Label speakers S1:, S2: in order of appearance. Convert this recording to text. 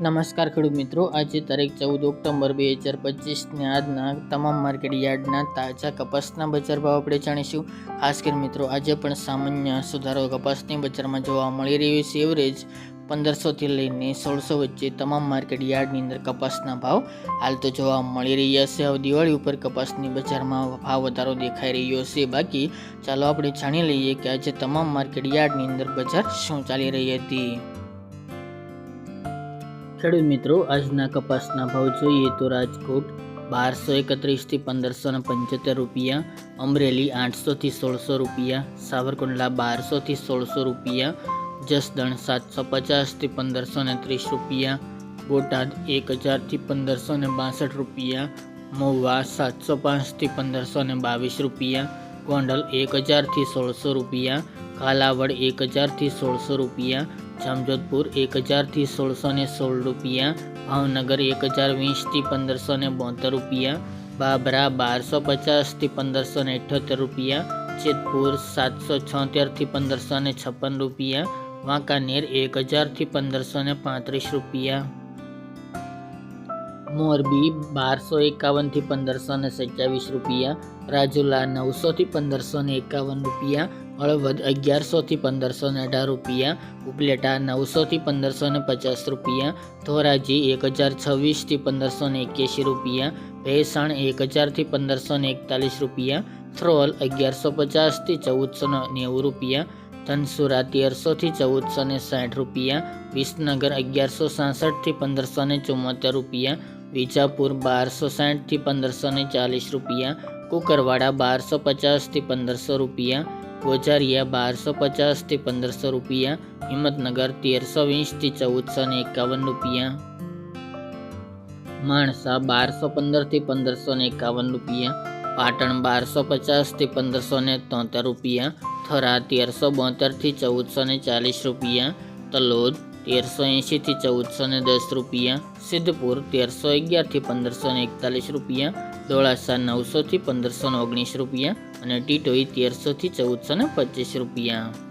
S1: નમસ્કાર ખેડૂત મિત્રો, આજે તારીખ ચૌદ ઓક્ટોબર બે હજાર પચીસને આજના તમામ માર્કેટ યાર્ડના તાજા કપાસના બજાર ભાવ આપણે જાણીશું. ખાસ કરીને મિત્રો, આજે પણ સામાન્ય સુધારો કપાસની બજારમાં જોવા મળી રહ્યો છે. એવરેજ પંદરસોથી લઈને સોળસો વચ્ચે તમામ માર્કેટ યાર્ડની અંદર કપાસના ભાવ હાલ તો જોવા મળી રહ્યા છે. હવે દિવાળી ઉપર કપાસની બજારમાં ભાવ વધારો દેખાઈ રહ્યો છે. બાકી ચાલો આપણે જાણી લઈએ કે આજે તમામ માર્કેટ યાર્ડની અંદર બજાર શું ચાલી રહી હતી. ખેડૂત મિત્રો, આજના કપાસના ભાવ જોઈએ તો રાજકોટ બારસો એકત્રીસથી પંદરસો ને પંચોતેર રૂપિયા, અમરેલી આઠસોથી સોળસો રૂપિયા, સાવરકુંડલા બારસોથી સોળસો રૂપિયા, જસદણ સાતસો પચાસથી પંદરસો ને ત્રીસ રૂપિયા, બોટાદ એક હજારથી પંદરસો ને બાસઠ રૂપિયા, મહુવા સાતસો પાંચથી પંદરસો ને બાવીસ રૂપિયા, ગોંડલ એક હજારથી સોળસો રૂપિયા, કાલાવડ એક હજારથી સોળસો રૂપિયા જામજોધપુર એક હજારથી સોળસો ને સોળ રૂપિયા, ભાવનગર એક હજાર વીસથી પંદરસો ને બોતેર રૂપિયા, બાબરા બારસો પચાસથી પંદરસો ને અઠ્યોતેર રૂપિયા, જેતપુર સાતસો છોતેરથી પંદરસો ને છપ્પન રૂપિયા, વાંકાનેર એક હજારથી પંદરસો ને પાંત્રીસ રૂપિયા. મોરબી બારસો એકાવનથી પંદરસો ને સત્યાવીસ રૂપિયા, રાજુલા નવસોથી પંદરસો ને એકાવન રૂપિયા અગિયારસોથી પંદરસો ને અઢાર રૂપિયા, ઉપલેટા નવસોથી પંદરસો ને પચાસ રૂપિયા, ધોરાજી એક હજાર છવ્વીસથી પંદરસો ને એક્યાસી રૂપિયા, ભેસણ એક હજારથી પંદરસો ને એકતાલીસ રૂપિયા, થ્રોલ અગિયારસો પચાસથી ચૌદસોને નેવું રૂપિયા ધનસુરા તેરસોથી ચૌદસો ને સાઠ રૂપિયા, વિસનગર અગિયારસો સાસઠથી પંદરસો ને રૂપિયા, વિજાપુર બારસો સાઠથી પંદરસો ને ચાલીસ રૂપિયા, કુકરવાડા બારસો પચાસથી પંદરસો રૂપિયા ગોજારિયા બારસો પચાસથી પંદરસો રૂપિયા, હિંમતનગર તેરસો વીસથી ચૌદસો ને એકાવન રૂપિયા. માણસા બારસો પંદરથી પંદરસો ને એકાવન રૂપિયા, પાટણ બારસો પચાસથી પંદરસો ને તોતેર રૂપિયા, થરા તેરસો બોતેરથી ચૌદસો ને ચાલીસ રૂપિયા, તલોદ તેરસો એંશીથી ચૌદસો ને દસ રૂપિયા, સિદ્ધપુર તેરસો અગિયારથી પંદરસો ને એકતાલીસ રૂપિયા દોળાસા નવસોથી પંદરસો ઓગણીસ રૂપિયા અને ટીટોઈ તેરસોથી ચૌદસો ને પચીસ રૂપિયા.